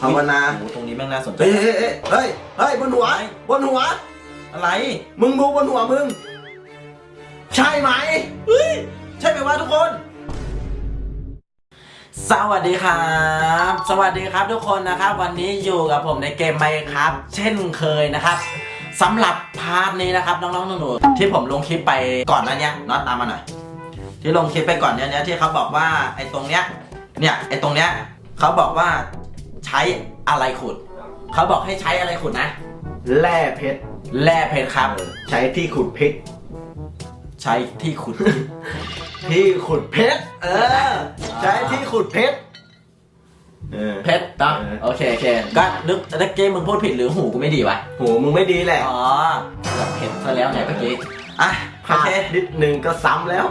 ภาวนาโอ้โหตรงนี้แม่งน่าสนใจ เฮ้ยเฮ้ยเฮ้ยเฮ้ยเฮ้ยบนหัว บนหัว อะไร มึงดูบนหัวมึง ใช่ไหมเฮ้ยใช่ไหมวะทุกคน สวัสดีครับ สวัสดีครับทุกคนนะครับ วันนี้อยู่กับผมในเกมไมครับ เช่นเคยนะครับสำหรับพาร์ทนี้นะครับน้องๆหนูๆที่ผมลงคลิปไปก่อนหน้าเนี้ยน็อตตามมาหน่อยที่ลงคลิปไปก่อนเนี้ยเนี้ยที่เขาบอกว่าไอ้ตรงเนี้ยเนี่ยไอ้ตรงเนี้ยเขาบอกว่า ใช้อะไรขุด เขาบอกให้ใช้อะไรขุดนะแร่เพชรแร่เพชรครับ ใช้ที่ขุดเพชรใช้ที่ขุด ที่ขุดเพชรเออ ใช้ที่ขุดเพชรเออ เพชรเนาะเออ โอเคโอเคก็นึกตะเกมมึงพูดผิดหรือหูกูไม่ดีวะโหมึงไม่ดีแหละอ๋อแบบเผ็ดซะแล้วไงเมื่อกี้อะโอผ่านเค นิดนึงก็ซ้ำแล้ว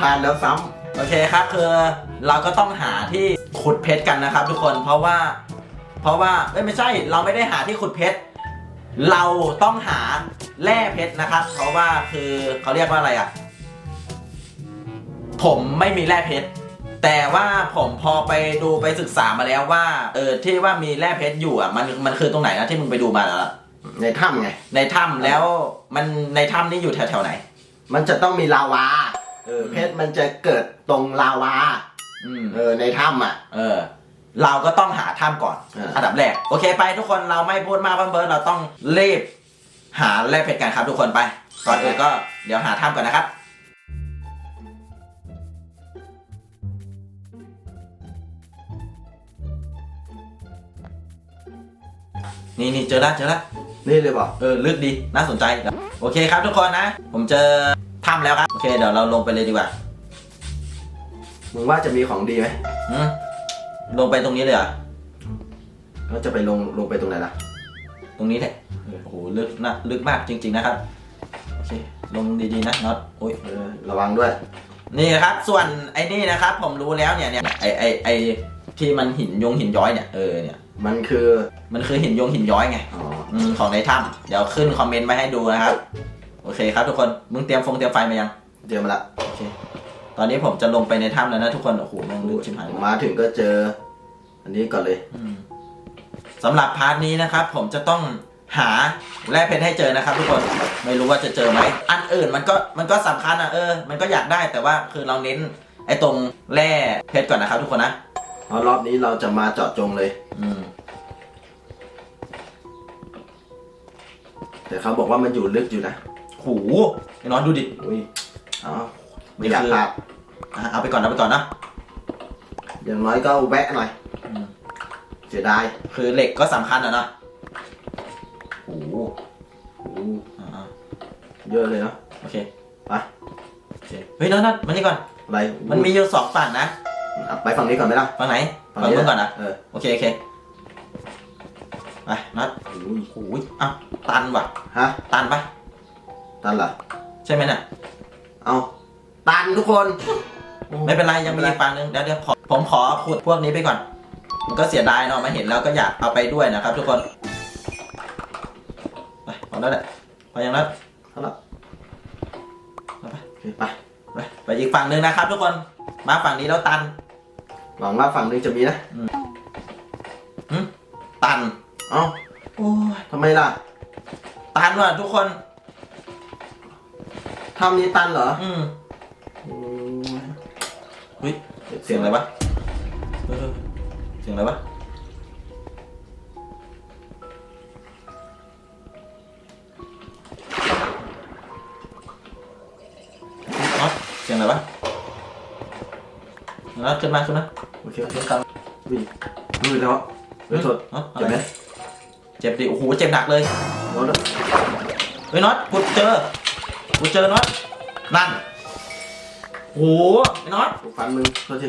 ผ่านแล้วซ้โอเคครับคือ เราก็ต้องหาที่ขุดเพชรกันนะครับ ทุกคนเพราะว่า เพราะว่าเอ้ยไม่ใช่เราไม่ได้หาที่ขุดเพชรเราต้องหาแร่เพชรนะครับ เพราะว่าคือเขาเรียกว่าอะไรอะ ผมไม่มีแร่เพชรแต่ว่าผมพอไปดูไปศึกษามาแล้วว่า เออที่ว่ามีแร่เพชรอยู่อะมันมันคือตรงไหนนะที่มึงไปดูมาแล้วอะำในถ้ำไง ในถ้ำแล้วมันในถ้ำนี่อยู่แถวแถวๆไหน มันจะต้องมีลาวา เออเพชรมันจะเกิดตรงลาวา อืมเออในถ้ำอะ เออ เราก็ต้องหาถ้ำก่อนเอออัอันดับแรก โอเคไปทุกคนเราไม่พูดมากเพิ่มเบิร์เราต้องรีบหาแร่เพชรกันครับทุกคนไป ก่อนอื่นก็เดี๋ยวหาถ้ำก่อนนะครับ นี่นี่เจอแล้วเจอแล้ว นี่เลยบอกเออลึกดีน่าสนใจ โอเคครับทุกคนนะ ผมเจอถ้ำแล้วครับ โอเค เดี๋ยวเราลงไปเลยดีกว่า มึงว่าจะมีของดีไหมอืมลงไปตรงนี้เลยเหรอเราจะไปลงลงไปตรงไหนล่ะ ตรงนี้แหละเออโอ้โห ลึกนะ ลึกมากจริง ๆ นะครับ โอเค ลงดีๆนะน็อตโอ้ย เออระวังด้วย นี่นะครับ ส่วนไอ้นี่นะครับ ผมรู้แล้วเนี่ยเนี่ยไอไอไอที่มันหินยงหินย้อยเนี่ย เออ เนี่ย มันคือ มันคือหินยงหินย้อยไง อ๋อ อืมของในถ้ำเดี๋ยวขึ้นคอมเมนต์มาให้ดูนะครับ โอเคครับทุกคน มึงเตรียมฟงเตรียมไฟมายัง เดี๋ยวมาละ โอเค ตอนนี้ผมจะลงไปในถ้ำแล้วนะทุกคน โอ้โหแม่งลึกชิบหายมาถึงก็เจอ อันนี้ก่อนเลย อืมสำหรับพาร์ทนี้นะครับ ผมจะต้องหาแร่เพชรให้เจอนะครับ ทุกคน ไม่รู้ว่าจะเจอไหม อันอื่นมันก็มันก็สำคัญอะเออ มันก็อยากได้แต่ว่าคือเราเน้นไอ้ตรงแร่เพชรก่อนนะครับ ทุกคนนะ เพราะรอบนี้เราจะมาเจาะจงเลย อืม แต่เขาบอกว่ามันอยู่ลึกอยู่นะโหไอ้น้องดูดิ อุ้ย เอา ไม่นี่อยากคือพลาดอะเอาไปก่อนเอาไปก่อนนะอย่างน้อยก็แวะหน่อย อืมเสียดายคือเหล็กก็สำคัญอะนะโอ้โหโอ้อ่าเยอะเลยเนาะ ๆโอเคไป โอเคเฮ้ยน้องนัทมานี่ก่อน อะไรมันมีอยู่สองฝั่งนะ อะไปฝั่งนี้ก่อนไหมล่ะฝั่งไหน ฝั่งฝั่งนี้นู้นก่อนนะเออโอเคโอเคไปนัดอุ้ยโอ้ยอ้าวตันว่ะ ฮะตันปะตันเหรอใช่ไหมน่ะ เอา ตันทุกคน ไม่เป็นไรยังมีอีกฝั่งนึงเดี๋ยวเดี๋ยวขอผมขอขุดพวกนี้ไปก่อน มันก็เสียดายเนาะมาเห็นแล้วก็อยากเอาไปด้วยนะครับ ทุกคนไปพอแล้วแหละพอยังนัดเอาละเอาไปโอเคไปไปไปอีกฝั่งหนึ่งนะครับ ทุกคนมาฝั่งนี้แล้วตันหวังว่าฝั่งนี้จะมีนะ ตันเอ้าโอ้ยทำไมล่ะตันว่ะทุกคนถ้ำนี้ตันเหรอ อืมอืม เฮ้ย เสียงอะไรวะเออเสียงอะไรวะน็อตเสียงอะไรวะน็อตขึ้นมาขึ้นมาโอเคขึ้นตามอุ้ยอุ้ยแล้วอะเฮ้ยโทษน็อตเจ็บไหมเจ็บดิ โอ้โห เจ็บหนักเลยโน้ตอะเฮ้ยน็อตกูเจอกูเจอน็อตนั่นโอ้ โหไอ้น็อตฟันมึงโทษที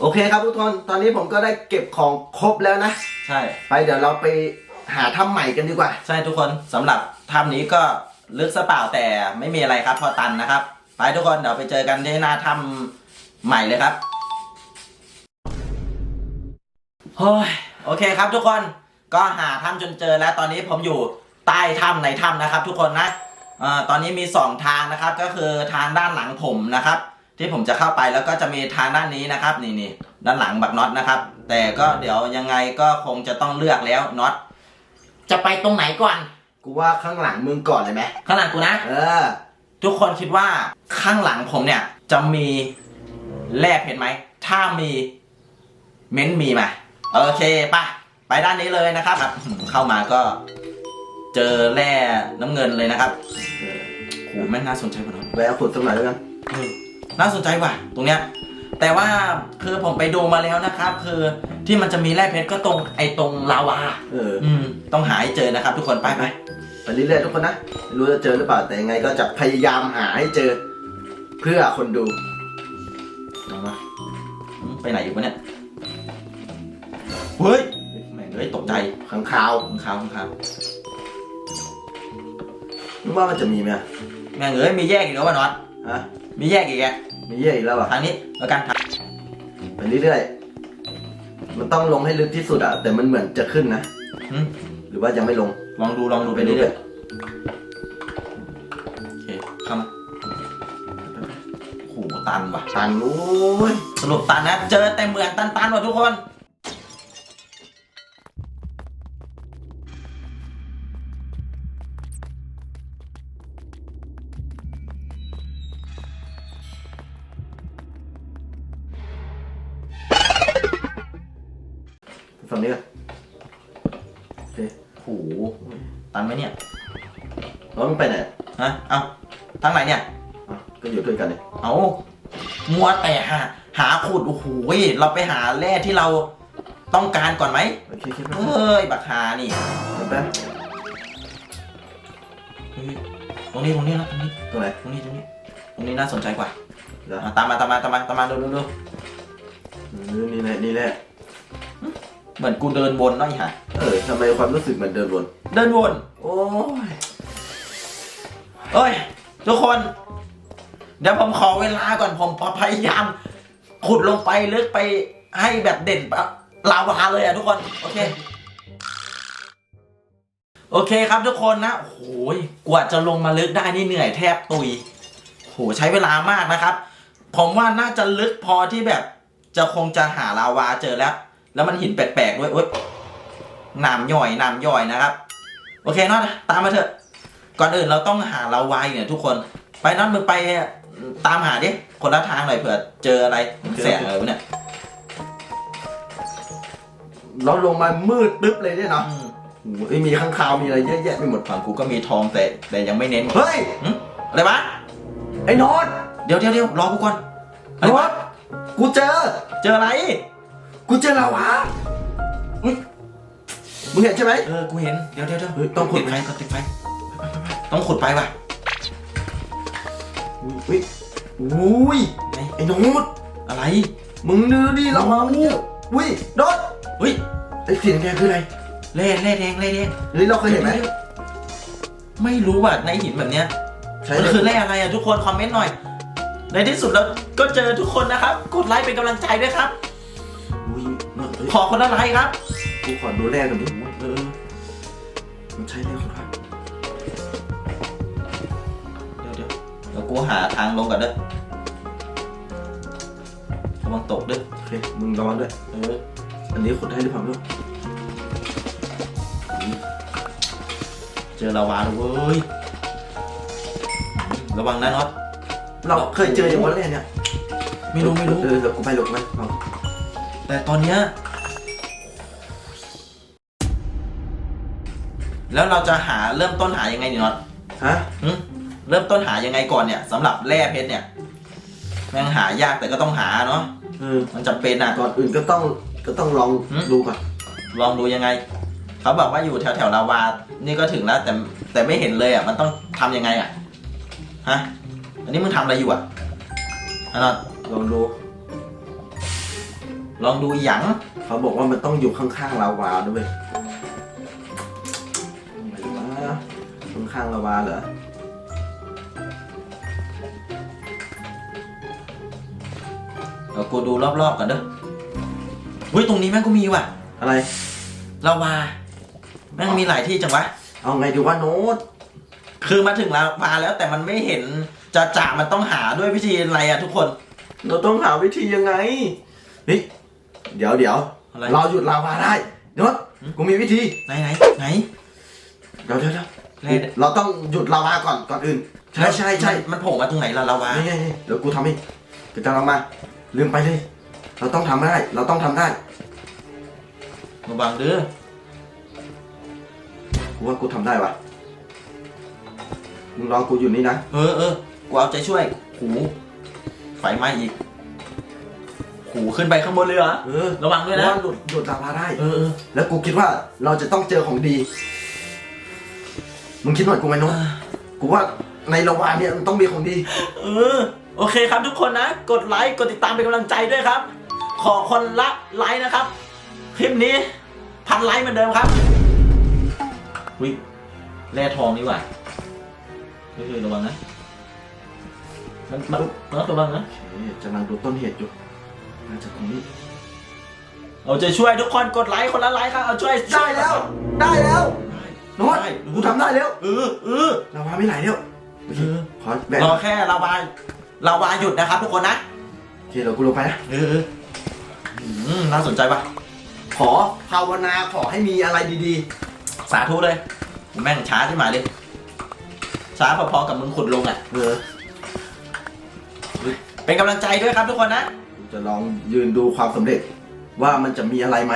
โอเคครับทุกคนตอนนี้ผมก็ได้เก็บของครบแล้วนะ ใช่ ไปเดี๋ยวเราไปหาถ้ำใหม่กันดีกว่า ใช่ทุกคนสำหรับถ้ำนี้ก็ลึกซะเปล่าแต่ไม่มีอะไรครับ พอตันนะครับ ไปทุกคนเดี๋ยวไปเจอกันที่หน้าถ้ำใหม่เลยครับโอ้ยโอเคครับทุกคนก็หาถ้ำจนเจอแล้วตอนนี้ผมอยู่ใต้ถ้ำในถ้ำนะครับ ทุกคนนะเอ่อ ตอนนี้มีสองทางนะครับก็คือทางด้านหลังผมนะครับ ที่ผมจะเข้าไปแล้วก็จะมีทางด้านนี้นะครับนี่นี่ด้านหลังบักน็อตนะครับ แต่ก็เดี๋ยวยังไงก็คงจะต้องเลือกแล้วน็อตจะไปตรงไหนก่อน กูว่าข้างหลังมึงก่อนเลยไหมข้างหลังกูนะ เออ ทุกคนคิดว่าข้างหลังผมเนี่ยจะมีแร่เพชรไหม ถ้ามีเม้นมีมา โอเคปะไปด้านนี้เลยนะครับครับอืมเข้ามาก็ เจอแร่น้ำเงินเลยนะครับเออโหแม่งน่าสนใจกว่านั้นแวะขุดสักหน่อยแล้วกันเออน่าสนใจว่ะตรงเนี้ยแต่ว่าคือผมไปดูมาแล้วนะครับ คือที่มันจะมีแร่เพชรก็ตรงไอ้ตรงลาวา เออ อืม ต้องหาให้เจอนะครับ ทุกคนไปไปไปเรื่อยๆทุกคนนะไม่รู้จะเจอหรือเปล่าแต่ยังไงก็จะพยายามหาให้เจอ เพื่อคนดูเอามาอืมไปไหนอยู่วะเนี่ยเฮ้ยแม่งเฮ้ยตกใจข้างคาว ข้างขาวข้างขาว นึกว่ามันจะมีไหมอะแม่งเอ้ยมีแยกอีกแล้ววะน็อตฮะมีแยกอีกแกมีเยอะอีกแล้วอะทางนี้แล้วกันทางไปเรื่อยๆมันต้องลงให้ลึกที่สุดอะแต่มันเหมือนจะขึ้นนะอืมหรือว่ายังไม่ลงลองดูลองดูไปเรื่อยๆโอเคเข้ามาโอ้โหตันว่ะตันโอ้ยสรุปตันนะเจอแต่เหมืองตันๆว่ะทุกคน ฝั่งนี้ก่อนโอเคโอ้โหตันไหมเนี่ยแล้วมันไปไหนฮะเอ้าทางไหนเนี่ยอะก็อยู่ด้วยกันเนี่ยเอามัวแต่หาหาขุดโอ้โหเราไปหาแร่ที่เราต้องการก่อนไหมโอเคคิดว่าเอ้ยบักหานี่แป๊บเฮ้ยตรงนี้ตรงนี้นะตรงนี้ตรงไหนตรงนี้ตรงนี้ตรงนี้น่าสนใจกว่าเดี๋ยวอะตามมาตามมาตามมาตามมาดูดูดูอืมนี่แหละนี่แหละ เหมือนกูเดินวนเนาะไอ้ห่าเออทำไมความรู้สึกเหมือนเดินวนเดินวน โอ้ยเอ้ย ทุกคน เดี๋ยวผมขอเวลาก่อนผมพยายาม ขุดลงไปลึกไปให้แบบเด่นแบบลาวาเลยอะทุกคน โอเค โอเคครับทุกคนนะโอ้โหยกว่าจะลงมาลึกได้นี่เหนื่อยแทบตุยโหใช้เวลามากนะครับ ผมว่าน่าจะลึกพอที่แบบ จะคงจะหาลาวาเจอแล้ว แล้วมันหินแปลกๆด้วยโอ๊ยน้ำย่อยน้ำย่อยนะครับ โอเคเนาะตามมาเถอะ ก่อนอื่นเราต้องหาลาวาอีกเนี่ยทุกคน ไปนัดมึงไปตามหาดิ คนละทางหน่อยเผื่อเจออะไรแสงอะไรวะเนี่ยเราลงมามืดตึ๊บเลยเนี่ยเนาะอืมโอ้โหเอ้ยมีข้างคาวมีอะไรเยอะแยะไปหมดฝั่งกูก็มีทองแต่แต่ยังไม่เน้น เฮ้ยหึอะไรวะไอ้โนอตเดี๋ยวเดี๋ยวเดี๋ยวรอกูก่อนอะไรโนอวะตกูเจอ เจออะไร กูเจอลาวาอุ๊ยมึงเห็นใช่ไหม เออ กูเห็น เดี๋ยวเดี๋ยวเดี๋ยวเฮ้ยต้องขุด ติดไฟก่อนติดไฟไปไปไปไปต้องขุดไปว่ะอุ้ยอุ้ยไงไอ้โนอตอะไร มึงดูดิลาวามันเยอะอุ้ยโนอตเฮ้ยไอ้สีแดงๆคืออะไรเล่เล่แดงเล่แดงเฮ้ยเราเคยเห็นไหมไม่รู้ว่ะในหินแบบเนี้ย ใช่มันเลยคือแร่อะไรอะทุกคนคอมเมนต์หน่อย ในที่สุดเราก็เจอทุกคนนะครับ กดไลค์เป็นกำลังใจด้วยครับ ขอคนละไลค์ครับ กูขอดูแรกก่อนดิเออ มันใช่แรกคนละเดี๋ยวเดี๋ยวเดี๋ยวกูหาทางลงก่อนเด้อระวังตกเด้อโอเค มึงร้อนด้วย เออ อันนี้ขุดได้หรือเปล่าไม่รู้เจอลาวาแล้วเว้ย ระวังนะน็อตเราเคยเจออย่างวันแรกเนี่ย ไม่รู้ไม่รู้ เออเดี๋ยวกูไปหลบมันเอาแต่ตอนเนี้ย แล้วเราจะหาเริ่มต้นหายังไงดีน็อตฮะหึเริ่มต้นหายังไงก่อนเนี่ยสำหรับแร่เพชรเนี่ยแม่งหายากแต่ก็ต้องหาเนาะเออมันจำเป็นอะ ก่อนอื่นก็ต้องก็ต้องลองหืม ดูก่อนลองดูยังไง เขาบอกว่าอยู่แถวแถวๆลาวา นี่ก็ถึงแล้วแต่แต่ไม่เห็นเลยอะ มันต้องทำยังไงอะ ฮะ อันนี้มึงทำอะไรอยู่อะอันนั้นลองดูลองดูอีหยังเขาบอกว่ามันต้องอยู่ข้างๆลาวาด้วย ข้างๆลาวาเหรอเดี๋ยวกูดูรอบๆก่อนเด้ออุ้ยตรงนี้แม่งก็มีว่ะอะไรลาวาแม่งมีหลายที่จังวะ เอาไงดีว่าโน้ตคือมาถึงลาวาแล้วแต่มันไม่เห็นจะจ่ามันต้องหาด้วยวิธีอะไรอะทุกคน เราต้องหาวิธียังไงเฮ้ยเดี๋ยวเดี๋ยวอะไร เราหยุดลาวาได้เดี๋ยวกูมีวิธีไหนไหนไหน เดี๋ยวเดี๋ยวเดี๋ยว แร่เราต้องหยุดลาวาก่อนก่อนอื่น ใช่ใช่ใช่มันมันโผล่มาตรงไหนล่ะเราวะนี่ไงนี่เดี๋ยวกูทำเองเดี๋ยวจะลองมา ลืมไปเลย เราต้องทำได้ เราต้องทำได้ระวังเด้อกูว่ากูทำได้วะมึงรอกูอยู่นี่นะ เออเออกูเอาใจช่วย หูไฟไหม้อีก หูขึ้นไปข้างบนเลยเหรอ เออ ระวังด้วยนะเพราะาหลุดหลุดลาวาได้ เออเออแล้วกูคิดว่าเราจะต้องเจอของดี มึงคิดหน่อยกูไหมนุ๊กกูว่าในละวาเนี่ยมันต้องมีของดี เออ โอเคครับทุกคนนะ กดไลค์ กดติดตามเป็นกำลังใจด้วยครับ ขอคนละไลค์นะครับ คลิปนี้พันไลค์เหมือนเดิมครับวิแร่ทองนี่หว่าเฮ้ยระวังนะ มันมันมันระวังนะเอ๊ะจะลังดูต้นเหตุอยู่น่าจะตรงนี้เอาใจช่วยทุกคนกดไลค์คนละไลค์ครับ เอาช่วยได้แล้ว ได้แล้ว โน้ตได้กูทำได้แล้วเออเออลาวาไม่ไหลแล้วโอเคเออขอแบ่งรอแค่ลาวาลาวาหยุดนะครับทุกคนนะโอเคเดี๋ยวกูลงไปนะเอออืมน่าสนใจปะขอภาวนาขอให้มีอะไรดีสาธุเลยแม่งช้าใช่ไหมเลยช้าพอๆกับมึงขุดลงอะๆเออเป็นกำลังใจด้วยครับทุกคนนะกูจะลองยืนดูความสำเร็จว่ามันจะมีอะไรไหม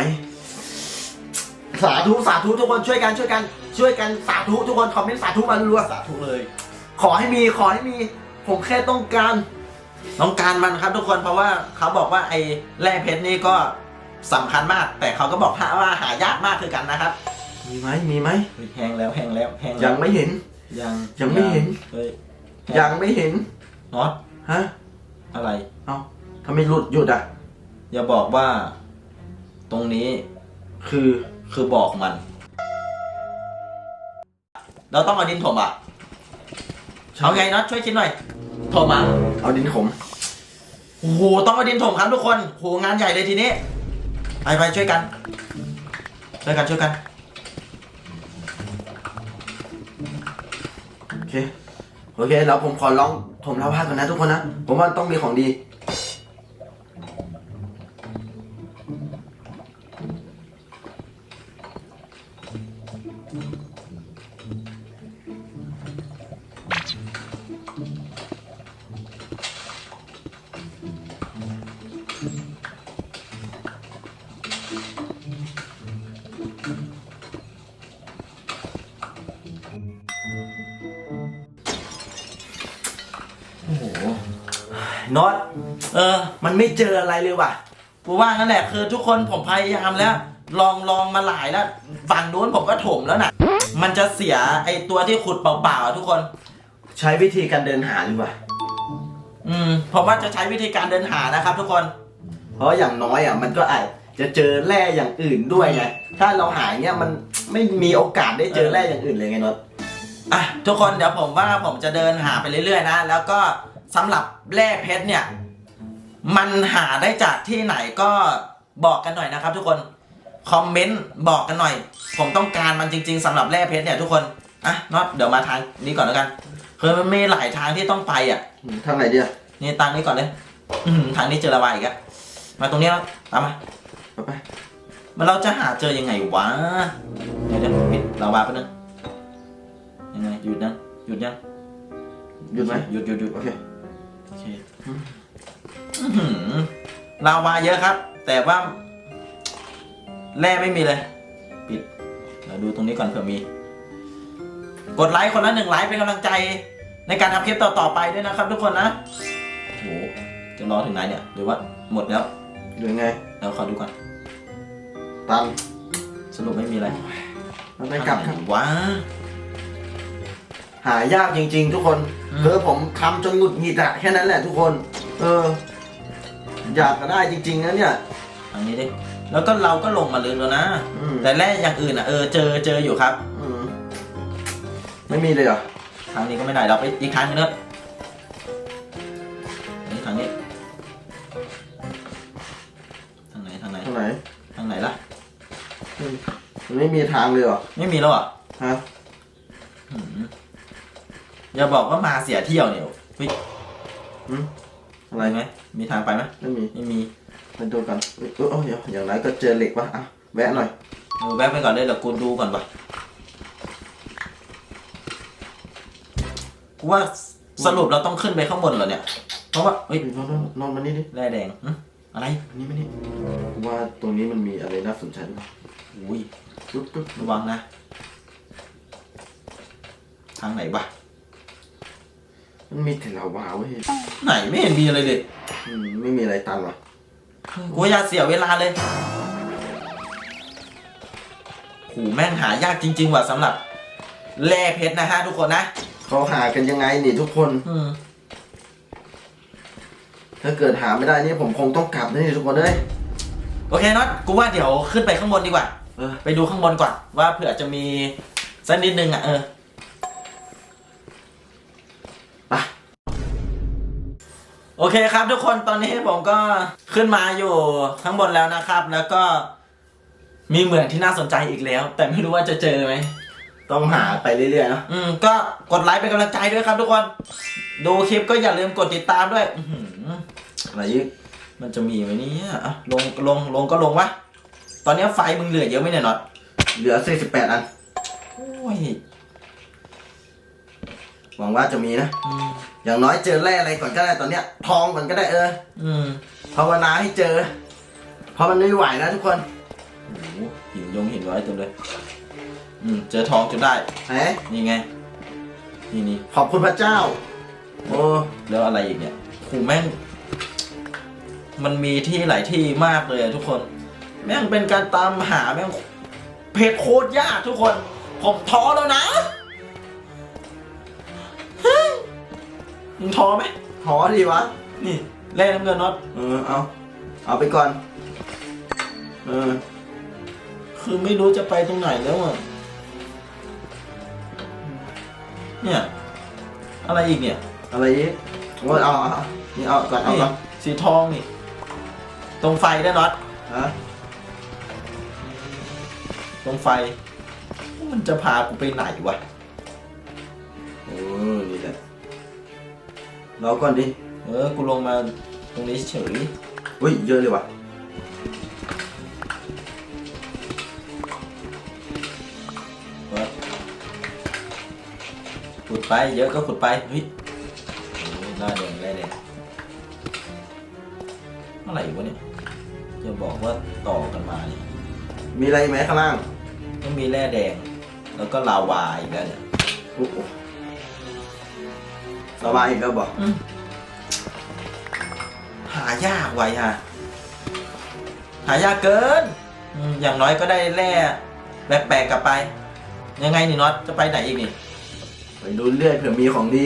สาธุสาธุทุกคนช่วยกันช่วยกัน ช่วยกันสาธุทุกคนคอมเมนต์สาธุมารัวสาธุเลยๆขอให้มีขอให้มี ผมแค่ต้องการ ต้องการมันครับทุกคนเพราะว่าเขาบอกว่าไอ้แร่เพชรนี่ก็สำคัญมาก แต่เขาก็บอกว่าหายากมากคือกันนะครับมีไหมมีไหมเฮ้ยแห้งแล้วแห้งแล้วแห้งแล้วยังไม่เห็น ยังยังไม่เห็น เฮ้ยยังไม่เห็นน็อตฮะอะไร เอ้าทำไมหลุดหยุดอะ อย่าบอกว่า ตรงนี้คือคือบอกมัน เราต้องเอาดินถมอะเอาไงน็อตช่วยคิดหน่อยถมอะเอาดินขมโอ้โหต้องเอาดินถมครับทุกคนโหงานใหญ่เลยทีนี้ไปไปช่วยกันช่วยกันช่วยกันโอเคโอเคแล้วผมขอลองถมลาวาก่อนนะทุกคนนะผมว่าต้องมีของดี น็อตเออ มันไม่เจออะไรเลยว่ะกูว่างั้นแหละคือทุกคนผมพยายามแล้ว ลองลองมาหลายแล้วฝั่งนู้นผมก็ถมแล้วน่ะมันจะเสียไอตัวที่ขุดเปล่าๆอะทุกคน ใช้วิธีการเดินหาดีกว่า อืมผมว่าจะใช้วิธีการเดินหานะครับ ทุกคน เพราะอย่างน้อยอะมันก็อาจจะเจอแร่อย่างอื่นด้วยไง ถ้าเราหาอย่างเงี้ยมันไม่มีโอกาสได้เจอแร่อย่างอื่นเลยไงน็อต อะทุกคนเดี๋ยวผมว่าผมจะเดินหาไปเรื่อยๆนะ แล้วก็ สำหรับแร่เพชรเนี่ย มันหาได้จากที่ไหนก็บอกกันหน่อยนะครับ ทุกคนคอมเมนต์บอกกันหน่อย ผมต้องการมันจริง ๆสำหรับแร่เพชรเนี่ยทุกคนอะน็อตเดี๋ยวมาทางนี้ก่อนแล้วกันคือมันมีหลายทางที่ต้องไปอะทางไหนดีอะนี่ทางนี้ก่อนเลยอื้อหือทางนี้เจอระบายอีกอะมาตรงนี้แล้วตามมาไปไปมันเราจะหาเจอยังไงวะเดี๋ยวเดี๋ยวปิดระบายแป๊บนึงยังไงหยุดยังหยุดยังหยุดไหมหยุดหยุดหยุดโอเคโอเคอื้อหือลาวาเยอะครับ แต่ว่า แร่ไม่มีเลย ปิด เราดูตรงนี้ก่อนเผื่อมี กดไลค์คนละหนึ่งไลค์เป็นกำลังใจ ในการทำคลิปต่อๆไปด้วยนะครับ ทุกคนนะโหจะรอถึงไหนเนี่ยหรือว่าหมดแล้วหรือไงเราขอดูก่อนตามสรุปไม่มีอะไร มันไปกลับครับทางไหนวะ หายากจริง ๆ ทุกคนอืมเออผมทำจนหงุดหงิดอะแค่นั้นแหละทุกคน เออ อยากก็ได้จริง ๆนะเนี่ยทางนี้ดิแล้วก็เราก็ลงมาลึกแล้วนะอืมแต่แร่อย่างอื่นอะเออเจอเจออยู่ครับอืมไม่มีเลยเหรอทางนี้ก็ไม่ได้เราไปอีกทางนึงเนอะนี่ทางนี้ทางไหนทางไหนทางไหนทางไหนล่ะมันไม่มีทางเลยเหรอไม่มีแล้วเหรอะฮะ อย่าบอกว่ามาเสียเที่ยวเนี่ยเฮ้ยอืมอะไรอะไรไหมมีทางไปไหมไม่มีไม่มีไปดูกันเออเออเดี๋ยวอย่างไรก็เจอเหล็กวะอะแวะหน่อยเออแวะไปก่อนเลยเดี๋ยวกูดูก่อนวะกูว่าสรุปเราต้องขึ้นไปข้างบนเหรอเนี่ย เพราะว่าเฮ้ยนอนนอนนอนมานี่ดิแร่แดงหึอะไรมานี่มานี่ว่าตรงนี้มันมีอะไรน่าสนใจหรือเปล่าอุ้ยปึ๊บปึ๊บระวังนะ ทางไหนวะ มันมีแต่ลาวาเว้ยไหนไม่เห็นมีอะไรเลยอืมไม่มีอะไรตันวะกูอย่าเสียเวลาเลยโหแม่งหายากจริง ๆ ว่ะสำหรับแร่เพชรนะฮะทุกคนนะเขาหากันยังไงนี่ทุกคน อืมถ้าเกิดหาไม่ได้นี่ผมคงต้องกลับนะนี่ทุกคนเลยโอเคน็อตกูว่าเดี๋ยวขึ้นไปข้างบนดีกว่า เออ ไปดูข้างบนก่อนว่าเผื่อจะมีสักนิดนึงอะเออ ไป โอเคครับทุกคนตอนนี้ผมก็ขึ้นมาอยู่ข้างบนแล้วนะครับ แล้วก็มีเหมืองที่น่าสนใจอีกแล้ว แต่ไม่รู้ว่าจะเจอไหมต้องหาไปเรื่อยๆเนอะอืมก็กดไลค์เป็นกำลังใจด้วยครับทุกคน ดูคลิปก็อย่าลืมกดติดตามด้วย อื้อหืออะไรอีกมันจะมีไหมเนี่ยอะลงลงลงก็ลงวะตอนนี้ไฟมึงเหลือเยอะไหมเนี่ยน็อตเหลือ 48 อัน โอ้ยหวังว่าจะมีนะ อืม อย่างน้อยเจอแร่อะไรก่อนก็ได้ตอนเนี้ย ทองก่อนก็ได้เอออืมภาวนาให้เจอ เพราะมันไม่ไหวนะทุกคนโอ้โหหินยงหินร้อยเต็มเลย อืม เจอทองจนได้เฮ้ยนี่ไง นี่นี่ขอบคุณพระเจ้า โอ้แล้วอะไรอีกเนี่ยโหแม่ง มันมีที่หลายที่มากเลยอะทุกคน แม่งเป็นการตามหาแม่งเพจโคตรยากทุกคน ผมท้อแล้วนะ มึงท้อไหมหอดีวะ นี่แร่น้ำเงินน็อต เออเอา เอาไปก่อน เออ คือไม่รู้จะไปตรงไหนแล้วอะ เนี่ย อะไรอีกเนี่ย อะไรอีกโอ้ยเอาเอาเอานี่เอาก่อนเอานี่ก่อนสีทองนี่ ตรงไฟได้วยน็อตฮะตรงไฟ มันจะพากูไปไหนวะ รอก่อนดิ เออ กูลงมาตรงนี้เฉยอุ้ย เยอะเลยว่ะว่าขุดไป เยอะก็ขุดไป เฮ้ยโอ้ยหน้าแดงแร่แดงอะไรวะเนี่ย จะบอกว่าต่อกันมาเนี่ยมีอะไรไหมข้างล่างต้องมีแร่แดง แล้วก็ลาวาอีกแล้วเนี่ยโอ้โห สบายอีกแล้วบอกหายากไว้ฮะหายากเกินอืมอย่างน้อยก็ได้แร่แปลกๆกลับไป ยังไงนี่น็อตจะไปไหนอีกนี่ไปดูเรื่อยเผื่อมีของดี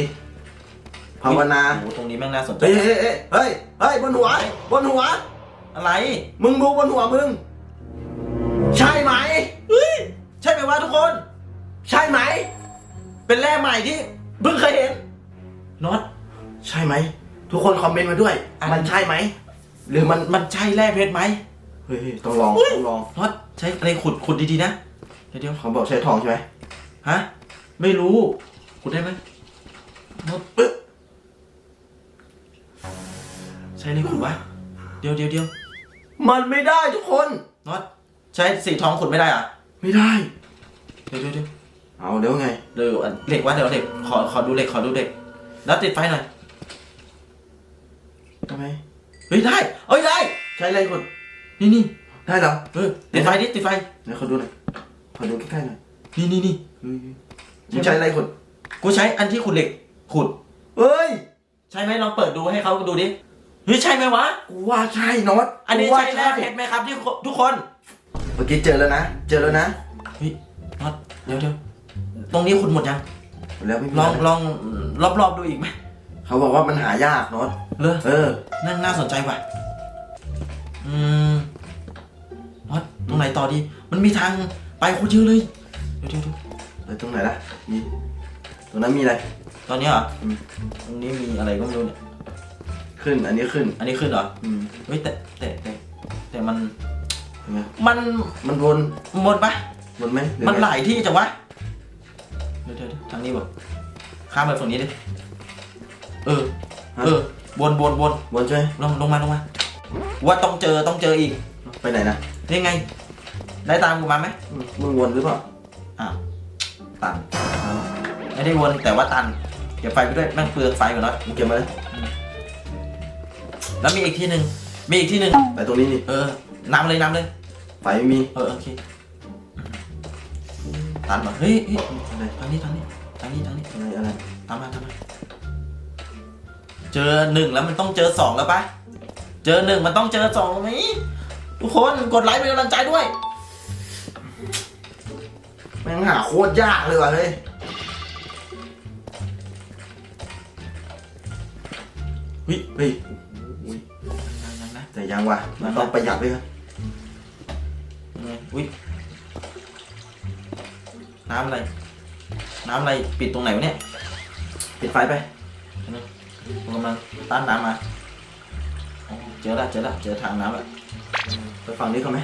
ภาวนาโอ้โหตรงนี้แม่งน่าสนใจเฮ้ยเฮ้ยเฮ้ยเฮ้ยเฮ้ยบนหัวบนหัว อะไร มึงดูบนหัวมึง ใช่ไหมเฮ้ยใช่ไหมวะทุกคน ใช่ไหม เป็นแร่ใหม่ที่เพิ่งเคยเห็น น็อตใช่ไหม ทุกคนคอมเมนต์มาด้วยอะมันใช่ไหม หรือมันมันใช่แร่เพชรไหมเฮ้ยต้องลองต้องลองน็อตใช้อะไรขุดขุดดีๆนะ เดี๋ยวเดี๋ยวเขาบอกใช้ทองใช่ไหมฮะ ไม่รู้ ขุดได้ไหมน็อตเอ๊ะใช้อะไรขุดวะ เดี๋ยวเดี๋ยวเดี๋ยวมันไม่ได้ทุกคนน็อตใช้สีทองขุดไม่ได้เหรอะไม่ได้ เดี๋ยวเดี๋ยวเดี๋ยวเอาเดี๋ยวไง เดี๋ยวอันเหล็กวะเดี๋ยวเหล็ก ขอขอดูเหล็กขอดูเหล็ก แล้วติดไฟหน่อยทำไมเฮ้ยได้เอ้ยได้ใช้อะไรกดนี่นี่ได้เหรอเออติดไฟดิติดไฟเดี๋ยวขอดูหน่อยขอดูใกล้ๆหน่อยนี่นี่นี่เฮ้ยมึงใช้อะไรกดกูใช้อันที่ขุดเหล็กขุดเอ้ย ใช่ไหมลองเปิดดูให้เขาดูดิเฮ้ยใช่ไหมวะกูว่าใช่น็อตอันนี้กูว่าใช่แร่เพชรไหมครับที่ทุกคนเมื่อกี้เจอแล้วนะ เจอแล้วนะเฮ้ยน็อตเดี๋ยวเดี๋ยวตรงนี้ขุดหมดยัง แล้วไม่มีลองอะไรลองรอบๆดูอีกไหมเขาบอกว่ามันหายากน็อตเลอเออนั่นน่าสนใจว่ะอืมน็อตตรงไหนต่อดี มันมีทางไปโคตรเยอะเลยเดี๋ยวเดี๋ยวเดี๋ยวแล้วตรงไหนล่ะมีตรงนั้นมีอะไร ตอนนี้เหรออืมตรงนี้มีอะไรก็ไม่รู้เนี่ยขึ้น อันนี้ขึ้น อันนี้ขึ้นเหรออืมเฮ้ยแต่แต่แต่แต่มันเห็นไหมมันมันวนหมดปะวนไหมรือมันไงหลายที่จังวะางนี้บ่ข้ามไปฝั่งนี้ดิเออ เออ วนวนวนวนใช่ไหมลงลงมาลงมาว่าต้องเจอต้องเจออีก ไปไหนนะนี่ไง ได้ตามกูมาไหมอืมมึงวนหรือเปล่าอ้าวตันไม่ได้วนแต่ว่าตันเก็บไฟไปด้วยแม่งเปลืองไฟกว่าน็อตมึงเก็บมาเลยแล้วมีอีกที่หนึ่งมีอีกที่หนึ่งไปตรงนี้นี่เออนำเลยนำเลยไฟไม่มีเออโอเคตันมาเฮ้ยเฮ้ยอะไรทางนี้ทางนี้ ทางนี้ทางนี้อะไรอะไรตามมาตามมาเจอหนึ่งแล้วมันต้องเจอสองแล้วปะเจอหนึ่งมันต้องเจอสองไหมทุกคนกดไลค์เป็นกำลังใจด้วยแม่งหาโคตรยากเลยว่ะเฮ้ยเฮ้ยเฮ้ยอุ้ยยังยังนะแต่ยังว่ะมันต้องประหยัดด้วยครับยังไงอุ้ยน้ำอะไร น้ำอะไรปิดตรงไหนวะเนี่ย ปิดไฟไปผมกำลังต้านน้ำมาอ๋อเจอละเจอละเจอทางน้ำละไปฝั่งนี้เขาไหม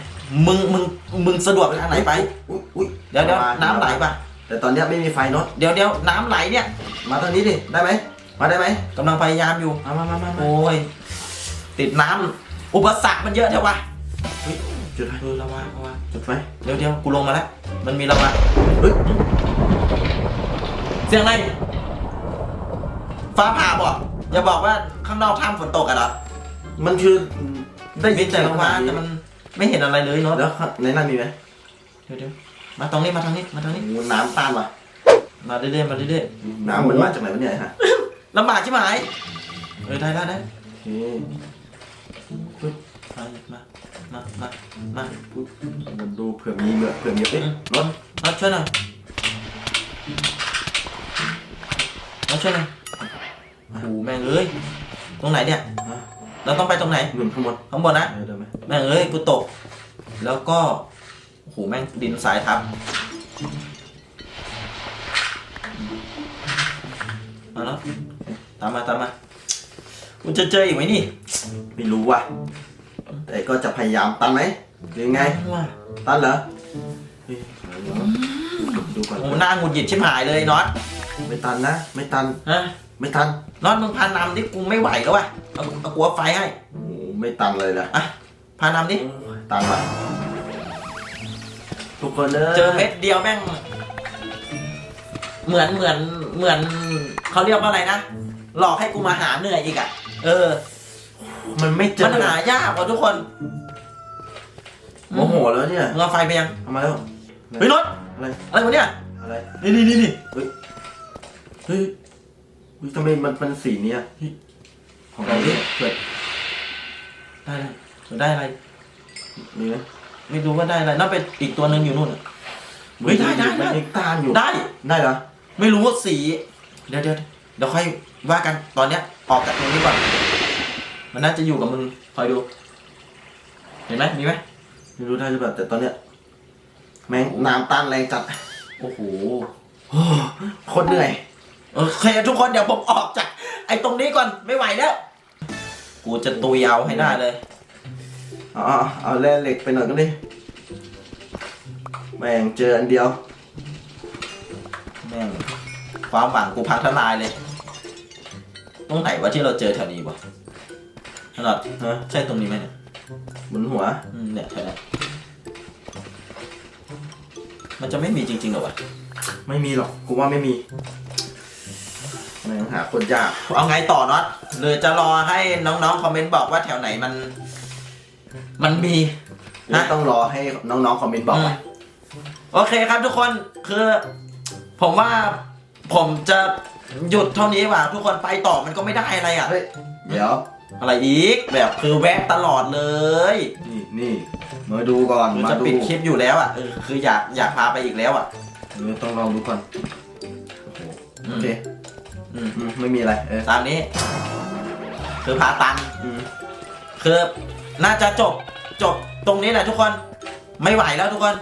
มึงมึงมึงสะดวกไปทางไหนไปอุ้ยอุ้ยเดี๋ยวเดี๋ยวมาน้ำไหลปะแต่ตอนเนี้ยไม่มีไฟเนาะเดี๋ยวเดี๋ยวน้ำไหลเนี่ย มาทางนี้ดิได้ไหมมาได้ไหมกำลังพยายามอยู่มามามามามาโอ้ยติดน้ำอุปสรรคมันเยอะเท่าวะจุดไฟเออระวังระวังจุดไฟเดี๋ยวเดี๋ยวกูลงมาแล้วมันมีระวังเฮ้ยเสียงอะไร ฟ้าผ่าบอก อย่าบอกว่าข้างนอกถ้ำฝนตกอะเหรอมันคือได้มียินแต่แต่ระวังแต่มันไม่เห็นอะไรเลยเนาะแล้วในนั้นมีไหมเดี๋ยวเดี๋ยวมาตรงนี้มาทางนี้มาทางนี้โอ้น้ำต้านว่ะมาเรื่อยๆมาเรื่อยน้ำมันมาจากไหนวะเนี่ยฮะๆลำบากใช่ไหมเออได้ได้ได้โอเคมามามามามามันดูเผื่อมีเมื่อเผื่อมีเอ๊ะรถมาช่วยหน่อย มาช่วยหน่อยโอ้โหแม่งเอ้ย ตรงไหนเนี่ยอะเราต้องไปตรงไหนหนุนข้างบนข้างบนนะเออเดินไหมแม่งเอ้ยกูตก แล้วก็โอ้โหแม่งดินสายทับมาแล้วตามมาตามมากูจะเจออีกไหมนี่ ไม่รู้ว่ะ แต่ก็จะพยายามตันไหมหรือไงว่าตันเหรอเฮ้ยเดี๋ยวดูก่อนโอ้โหหน้าหงุดหงิดชิบหายเลยน็อต ไม่ตันนะ ไม่ตัน ฮะไม่ตัน น็อตมึงพานำดิกูไม่ไหวแล้วว่ะเอาเอากลัวไฟให้โอ้โหไม่ตันเลยนะอะพานำดิโอ้ยตันว่ะทุกคนเลย เจอเม็ดเดียวแม่ง เหมือนเหมือนเหมือนเขาเรียกว่าอะไรนะหลอกให้กูมาหาเหนื่อยอีกอะ เออมันไม่เจอมันหายากกว่าทุกคนโมโหแล้วเนี่ยมึงเอาไฟไปยังทำไมแล้วเฮ้ยรถอะไรอะไรวะเนี่ยอะไร นี่นี่นี่นี่เฮ้ย เฮ้ยทำไมมันเป็นสีเนี้ยของเราเนี่ยเกิดได้อะไรได้อะไรมีไหมไม่รู้ว่าได้อะไรน่าเป็นอีกตัวหนึ่งอยู่นู่นอะเฮ้ยได้ได้ได้มันยังตามอยู่ได้ได้เหรอไม่รู้ว่าสีเดี๋ยวเดี๋ยวเดี๋ยวค่อยว่ากันตอนเนี้ยออกจากตรงนี้ก่อน มันน่าจะอยู่กับมึงคอยดู เห็นไหมมีไหมไม่รู้ได้หรือเปล่าแต่ตอนเนี้ยแม่งน้ำต้านแรงจัดโอ้โหโอ้โคตรเหนื่อย โอเคทุกคนเดี๋ยวผมออกจาก ไอ้ตรงนี้ก่อนไม่ไหวแล้ว กูจะตุยเอาให้ได้เลยเอาเอาเอาแร่เหล็กไปหน่อยก็ดิแม่งเจออันเดียว แม่งความหวังกูพังทลายเลย ตรงไหนวะที่เราเจอแถวนี้วะขนาดฮะใช่ตรงนี้ไหมเนี่ยบนหัวอืมเนี่ยแถวเนี้ยมันจะไม่มีจริงๆเหรอวะไม่มีหรอก กูว่าไม่มี แม่งหาคนยาก เอาไงต่อน็อตหรือจะรอให้น้องๆคอมเมนต์บอกว่าแถวไหนมัน มันมีนะนะต้องรอให้น้องๆคอมเมนต์บอกอืมมาโอเคครับทุกคนคือ ผมว่าผมจะหยุดเท่านี้ว่ะทุกคนไปต่อมันก็ไม่ได้อะไรอะเฮ้ยเดี๋ยว อะไรอีกแบบคือแวะตลอดเลย นี่นี่มาดูก่อนคือมาจะดูปิดคลิปอยู่แล้วอะเออคืออยากอยากพาไปอีกแล้วอะเออต้องลองดูก่อนอืโอมเค อืมอืมไม่มีอะไร เออ ตามนี้ คือพาตัน อืมคือน่าจะจบจบตรงนี้แหละทุกคน ไม่ไหวแล้วทุกคน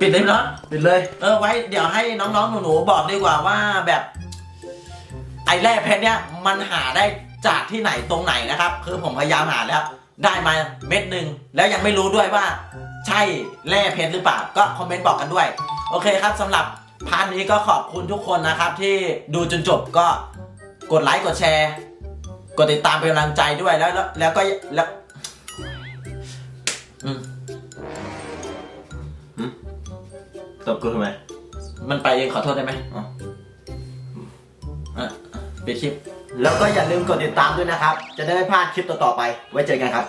ปิดเลยเนาะปิดเลย เออไว้เดี๋ยวให้น้องๆหนูๆบอกดีกว่าว่าแบบ ไอ้แร่เพชรเนี่ยมันหาได้จากที่ไหนตรงไหนนะครับ คือผมพยายามหาแล้ว ได้มาเม็ดหนึ่งแล้วยังไม่รู้ด้วยว่า ใช่แร่เพชรหรือเปล่าก็คอมเมนต์บอกกันด้วย โอเคครับสำหรับ พาร์ทนี้ก็ขอบคุณทุกคนนะครับ ที่ดูจนจบก็กดไลค์กดแชร์ กดติดตามเป็นกำลังใจด้วยแล้วแล้วแล้วก็แล้วอืมตบกูทำไมมันไปเองขอโทษได้ไหมอ๋ออะปิดคลิป แล้วก็อย่าลืมกดติดตามด้วยนะครับ จะได้ไม่พลาดคลิปต่อๆไป ไว้เจอกันครับ